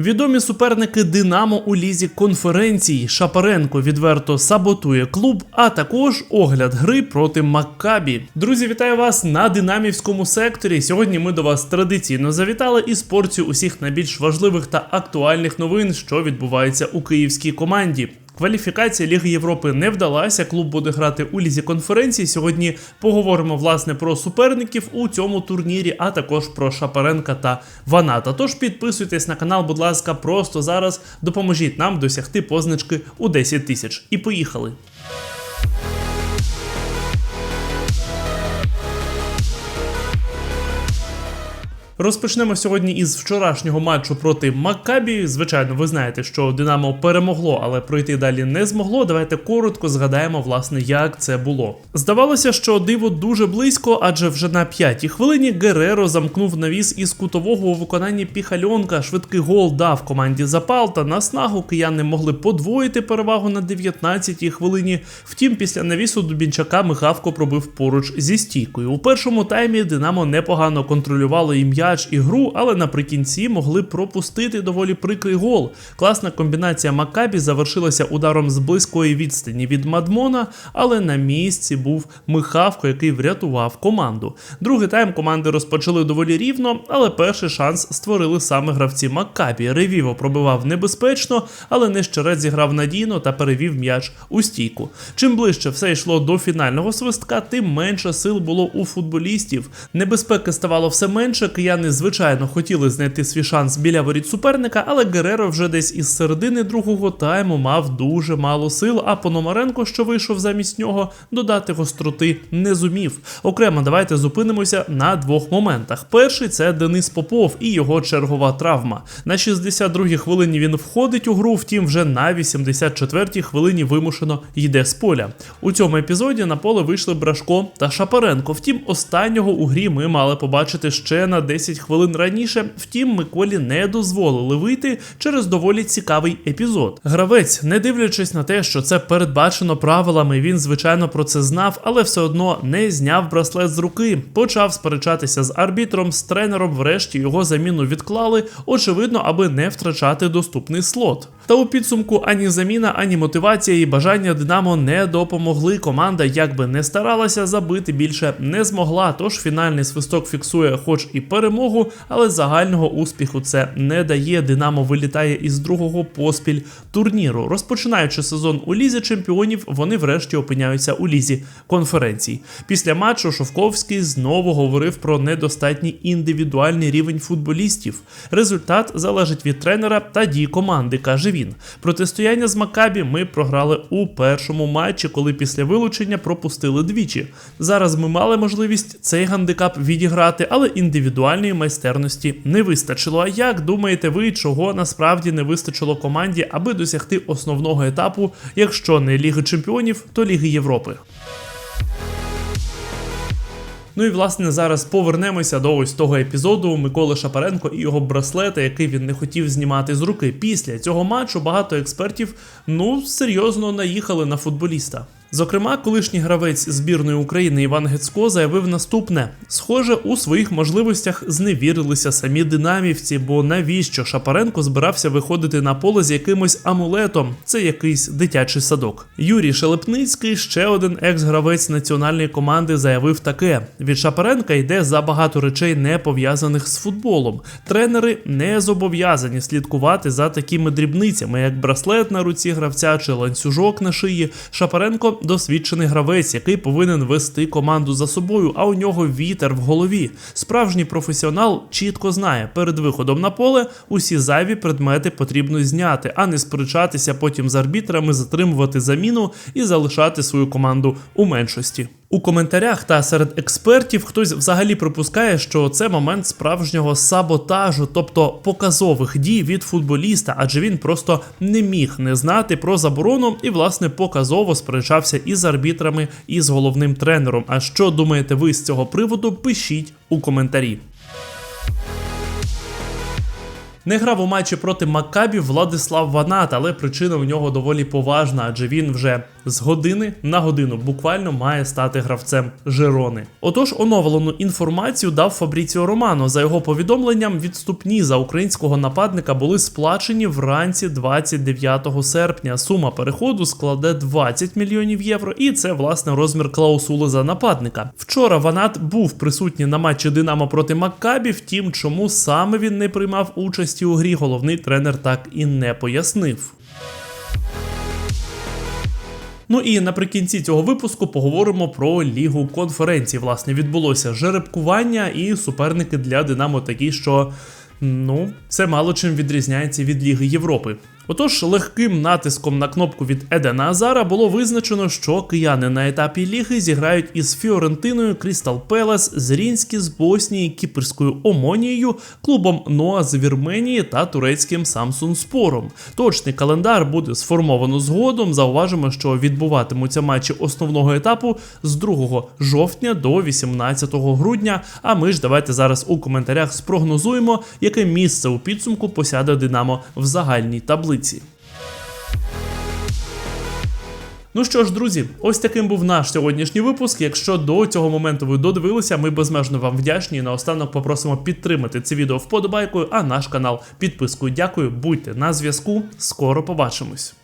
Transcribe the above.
Відомі суперники Динамо у лізі конференцій. Шапаренко відверто саботує клуб, а також огляд гри проти Маккабі. Друзі, вітаю вас на динамівському секторі. Сьогодні ми до вас традиційно завітали із порцію усіх найбільш важливих та актуальних новин, що відбувається у київській команді. Кваліфікація Ліги Європи не вдалася. Клуб буде грати у лізі конференції. Сьогодні поговоримо власне про суперників у цьому турнірі, а також про Шапаренка та Ваната. Тож підписуйтесь на канал, будь ласка, просто зараз допоможіть нам досягти позначки у 10 тисяч. І поїхали. Розпочнемо сьогодні із вчорашнього матчу проти Маккабі. Звичайно, ви знаєте, що Динамо перемогло, але пройти далі не змогло. Давайте коротко згадаємо, власне, як це було. Здавалося, що диво дуже близько, адже вже на п'ятій хвилині Гереро замкнув навіс із кутового у виконанні піхальонка. Швидкий гол дав команді запал та наснагу кияни могли подвоїти перевагу на 19-й хвилині. Втім, після навісу Дубінчака Михавко пробив поруч зі стійкою. У першому таймі Динамо непогано контролювало ім'я м'яч і гру, але наприкінці могли пропустити доволі прикрий гол. Класна комбінація Маккабі завершилася ударом з близької відстані від Мадмона, але на місці був Михавко, який врятував команду. Другий тайм команди розпочали доволі рівно, але перший шанс створили саме гравці Маккабі. Ревіво пробивав небезпечно, але Нещерець зіграв надійно та перевів м'яч у стійку. Чим ближче все йшло до фінального свистка, тим менше сил було у футболістів. Небезпеки ставало все менше. Кияни звичайно хотіли знайти свій шанс біля воріт суперника, але Гереро вже десь із середини другого тайму мав дуже мало сил. А Пономаренко, що вийшов замість нього, додати гостроти не зумів. Окремо, давайте зупинимося на двох моментах. Перший це Денис Попов і його чергова травма. На 62-й хвилині він входить у гру, втім, вже на 84-й хвилині вимушено йде з поля. У цьому епізоді на поле вийшли Брашко та Шапаренко. Втім, останнього у грі ми мали побачити ще на 10 хвилин раніше. Втім, Миколі не дозволили вийти через доволі цікавий епізод. Гравець, не дивлячись на те, що це передбачено правилами, він звичайно про це знав, але все одно не зняв браслет з руки. Почав сперечатися з арбітром, з тренером. Врешті його заміну відклали, очевидно, аби не втрачати доступний слот. Та у підсумку ані заміна, ані мотивація і бажання Динамо не допомогли. Команда, як би не старалася, забити більше не змогла. Тож фінальний свисток фіксує, хоч і перемогу, але загального успіху це не дає. Динамо вилітає із другого поспіль турніру. Розпочинаючи сезон у лізі чемпіонів, вони врешті опиняються у лізі конференцій. Після матчу Шовковський знову говорив про недостатній індивідуальний рівень футболістів. Результат залежить від тренера та дій команди, каже він. Протистояння з Макабі ми програли у першому матчі, коли після вилучення пропустили двічі. Зараз ми мали можливість цей гандикап відіграти, але індивідуальної майстерності не вистачило. А як думаєте ви, чого насправді не вистачило команді, аби досягти основного етапу, якщо не Ліги Чемпіонів, то Ліги Європи? Ну і власне зараз повернемося до ось того епізоду Миколи Шапаренко і його браслета, який він не хотів знімати з руки. Після цього матчу багато експертів ну серйозно наїхали на футболіста. Зокрема, колишній гравець збірної України Іван Гецько заявив наступне: схоже, у своїх можливостях зневірилися самі динамівці, бо навіщо Шапаренко збирався виходити на поле з якимось амулетом? Це якийсь дитячий садок. Юрій Шелепницький, ще один екс-гравець національної команди, заявив таке: від Шапаренка йде забагато речей, не пов'язаних з футболом. Тренери не зобов'язані слідкувати за такими дрібницями, як браслет на руці гравця чи ланцюжок на шиї. Шапаренко досвідчений гравець, який повинен вести команду за собою, а у нього вітер в голові. Справжній професіонал чітко знає, перед виходом на поле усі зайві предмети потрібно зняти, а не сперечатися потім з арбітрами, затримувати заміну і залишати свою команду у меншості. У коментарях та серед експертів хтось взагалі припускає, що це момент справжнього саботажу, тобто показових дій від футболіста, адже він просто не міг не знати про заборону і, власне, показово сперечався із арбітрами і з головним тренером. А що думаєте ви з цього приводу? Пишіть у коментарі. Не грав у матчі проти Маккабі Владислав Ванат, але причина у нього доволі поважна, адже він вже з години на годину буквально має стати гравцем Жерони. Отож, оновлену інформацію дав Фабріціо Романо. За його повідомленням, відступні за українського нападника були сплачені вранці 29 серпня. Сума переходу складе 20 мільйонів євро, і це власне розмір клаусули за нападника. Вчора Ванат був присутній на матчі Динамо проти Маккабі. Втім, чому саме він не приймав участі у грі, головний тренер так і не пояснив. Ну і наприкінці цього випуску поговоримо про лігу конференцій. Власне, відбулося жеребкування, і суперники для Динамо такі, що ну це мало чим відрізняється від Ліги Європи. Отож, легким натиском на кнопку від Едена Азара було визначено, що кияни на етапі ліги зіграють із Фіорентиною, Крістал Пелес, Зрінські з Боснії, Кіпрською Омонією, клубом Ноа з Вірменії та турецьким Самсун Спором. Точний календар буде сформовано згодом. Зауважимо, що відбуватимуться матчі основного етапу з 2 жовтня до 18 грудня. А ми ж давайте зараз у коментарях спрогнозуємо, яке місце у підсумку посяде Динамо в загальній таблиці. Ну що ж, друзі, ось таким був наш сьогоднішній випуск. Якщо до цього моменту ви додивилися, ми безмежно вам вдячні. І наостанок попросимо підтримати це відео вподобайкою, а наш канал підпискою. Дякую, будьте на зв'язку. Скоро побачимось.